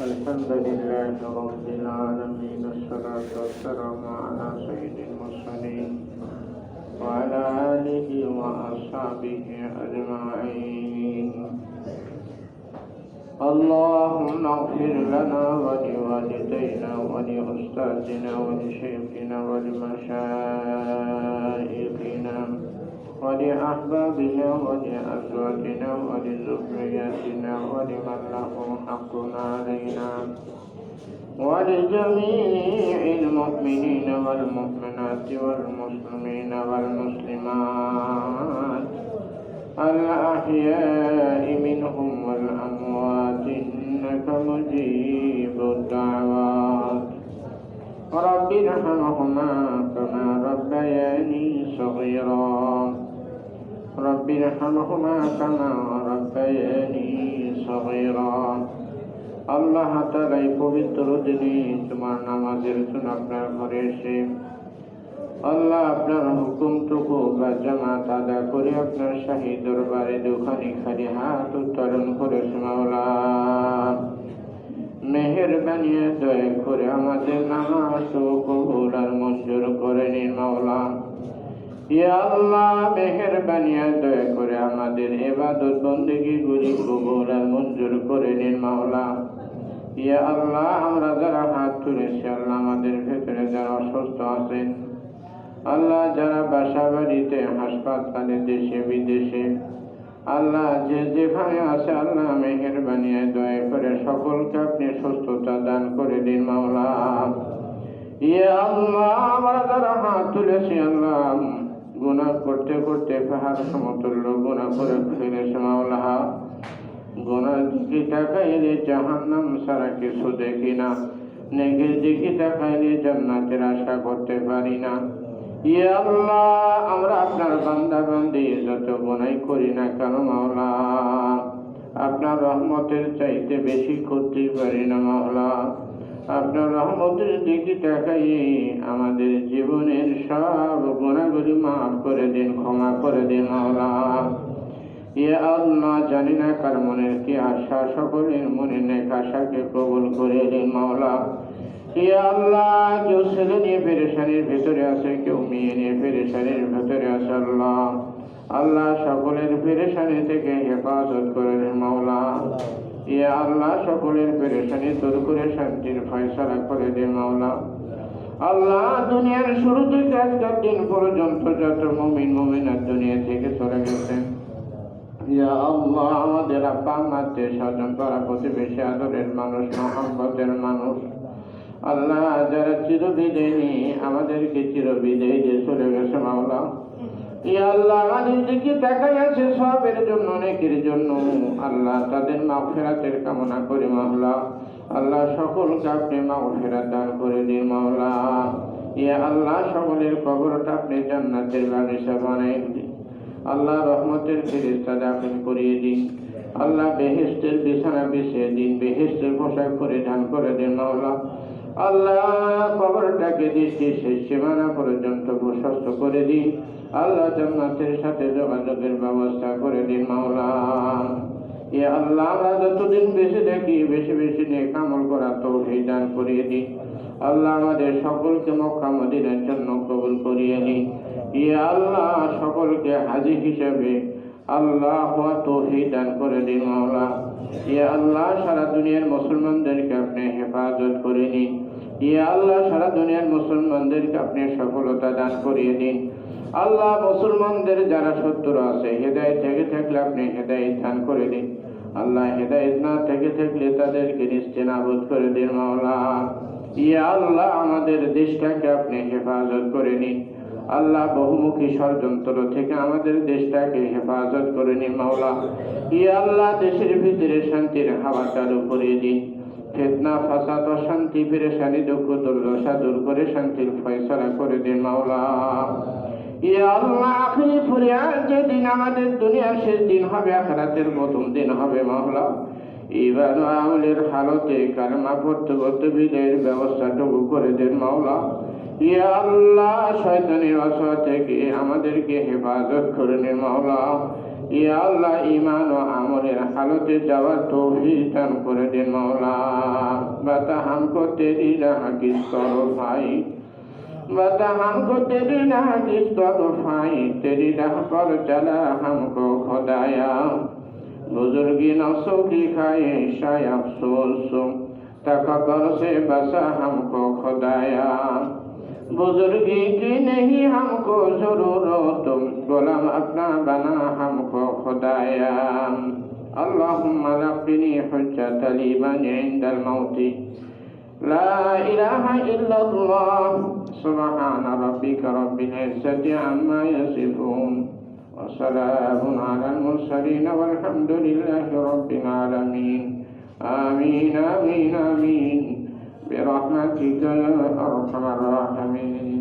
الحمد لله رب العالمين الصلاة والسلام على سيد المرسلين وعلى آله وأصحابه أجمعين. اللهم اغفر لنا ولوالدينا ولأستاذنا ولشيخنا ولمشايخنا. ولأحبابنا ولأزواجنا ولذرياتنا ولمن له حق علينا ولجميع المؤمنين والمؤمنات والمسلمين والمسلمات الأحياء منهم والأموات إنك مجيب الدعوات رب ارحمهما كما ربياني صغيرا رب ارحمهما كما ربياني صغيرا আল্লাহ তাআলা এই পবিত্র দিনে তোমার নামাজের জন্য আপনার ঘরে এসে আল্লাহ আপনার হুকুমটুকু বা জামাত আদা করে আপনার শাহী দরবারে দুখানি খালি হাত উত্তোলন করে মাওলা মেহেরবানি দয়া করে আমাদের নামাজ ও কবুল আর মঞ্জুর করে নিন মাওলা ইয়া আল্লাহ, মেহেরবানি দয়া করে আমাদের এবাদত বন্দেগী গুলি কবুল আর মঞ্জুর করে নিন, মাওলা। ইয়া আল্লাহ, আমরা যারা হাত তুলেছি, আল্লাহ আমাদের ভেতরে যারা অসুস্থ আছেন আল্লাহ যারা বাসা বাড়িতে হাসপাতালে, দেশে, বিদেশে, আল্লাহ যে যেখানে আছে, আল্লাহ মেহেরবানি দয়া করে সকলকে আপনি সুস্থতা দান করে দিন, মাওলা। ইয়ে আল্লাহ, আমরা যারা হাত তুলেছি, আল্লাহ গুণা করতে করতে পাহাড় সমতুল্য গুণা করে ফেলেছে মাওলা গুণার দিকে তাকাইলে জাহান্নাম সারা কিছু দেখি না। নেগের দিকে তাকাইলে জান্নাতের আশা করতে পারি না। ইয়ে আল্লাহ, আমরা আপনার বান্দা বান্দি, যত গুনাই করি না কেন মাওলা? আপনার রহমতের চাইতে বেশি করতে পারি না মাওলা। আপনার রহমতের দিকে তাকাই আমাদের জীবনের সব গুণাগুলি মাফ করে দিন, ক্ষমা করে দিন মাওলা। ইয়ে আল্লাহ, জানি না কার মনের কি আশা, সকলের মনের নেক আশাকে কবুল করে দিন মাওলা। ইয়ে আল্লাহ, কেউ ছেলে নিয়ে পেরেশানির ভেতরে আছে, কেউ মেয়ে নিয়ে পেরেশানির ভেতরে আছে আল্লাহ। আল্লাহ সকলের পেরেশানি থেকে হেফাজত করে দিন মাওলা। ইয়ে আল্লাহ, সকলের পেরেশানি দূর করে শান্তির ফয়সালা করে দিন মাওলা। আল্লাহ, দুনিয়ার শুরু থেকে আজকের দিন পর্যন্ত যত মুমিন, মুমিনার দুনিয়া থেকে চলে গেছেন। ইয়া আল্লাহ, আমাদের আব্বা আম্মাতে স্বজন, পাড়া প্রতিবেশী, আদরের মানুষ, মহাব্বতের মানুষ। আল্লাহ, যারা চিরবিদায় নিয়ে আমাদেরকে চিরবিদায় দিয়ে চলে গেছে, মাওলা। আল্লাহ আছে? সবের জন্য জন্য। আল্লাহ তাদের কামনা আল্লাহ সকলকে আপনি দান করে ইয়া আল্লাহ সকলের কবরটা আপনি জান্নাতের বানাই দিন। আল্লাহ রহমতের ফেরিস্তা দাখিল করিয়ে দিন। আল্লাহ বেহেস্তের বিছানা বিছিয়ে দিন বেহেস্তের পোশাক পরিধান করে দিন, মাওলা। আল্লাহ কবরটাকে দৃষ্টি শেষ সীমানা পর্যন্ত প্রশস্ত করে দিন। আল্লাহ জান্নাতের সাথে যোগাযোগের ব্যবস্থা করে দিন, মাওলা। এ আল্লাহ, আমরা যতদিন বেশি দেখি বেশি বেশি নিয়ে কামল করা তো দান করিয়ে দিন। আল্লাহ আমাদের সকলকে মক্কা মদিনার জন্য কবুল করিয়ে নিন। ইয়ে আল্লাহ, সকলকে হাজি হিসেবে আল্লাহ তৌহিদ দান করে দিন মাওলা। ইয়ে আল্লাহ, সারা দুনিয়ার মুসলমানদেরকে আপনি হেফাজত করে নিন। ইয়ে আল্লাহ, সারা দুনিয়ার মুসলমানদেরকে আপনি সফলতা দান করিয়ে দিন। আল্লাহ, মুসলমানদের যারা শত্রু আছে, হেদায়ত থেকে থাকলে আপনি হেদায়ত দান করে দিন। আল্লাহ, হেদায়ত না থেকে থাকলে তাদেরকে নিশ্চয় নাবোধ করে দিন মাওলা। ইয়ে আল্লাহ, আমাদের দেশটাকে আপনি হেফাজত করে নিন। আল্লাহ বহুমুখী ষড়যন্ত্র থেকে আমাদের দেশটাকে হেফাজত করে নিন মাওলা। ইয়ে আল্লাহ দেশের ভিতরে শান্তির হাওয়া চালু করে দিন ফেতনা, ফাসাদ, অশান্তি, পেরেশানি, দুঃখ, দুর্দশা দূর করে শান্তির ফয়সলা করে দিন মাওলা। আল্লাহ যেদিন আমাদের দুনিয়ার শেষ দিন হবে, আখরাতের প্রথম দিন হবে, মাওলা। ইমান আমলের হালতে কালমা করতে পড়তে বিলের ব্যবস্থাটুকু করে দেন মাওলা। ইয়া আল্লাহ, শয়তানের অসা থেকে আমাদেরকে হেফাজত করে নেন মাওলা। ইয়া আল্লাহ ইমান ও আমলের হালতে যাওয়ার তৌফিক দান করে দেন মাওলা। বাতা হামকো তেরি রাহা কিস করো ভাই। বাতা হামকো তেরি রাহা কিস করো ভাই। তেরি রাহ কর চালা হামকো খোদায়া। بزرگی نفسوں کی خواہشائے افسوس تکبر سے بسا ہم کو خدایا۔ بزرگی کی نہیں ہم کو ضرور ہو تم۔ غلام اپنا بنا ہم کو خدایا۔ اللہم لقنی حجت حجة لمن عند الموت۔ لا الہ الا اللہ۔ سبحان ربک رب العزة عما يصفون وسلام على المرسلين والحمد لله رب العالمين. آمين آمين آمين. برحمتك يا أرحم الراحمين.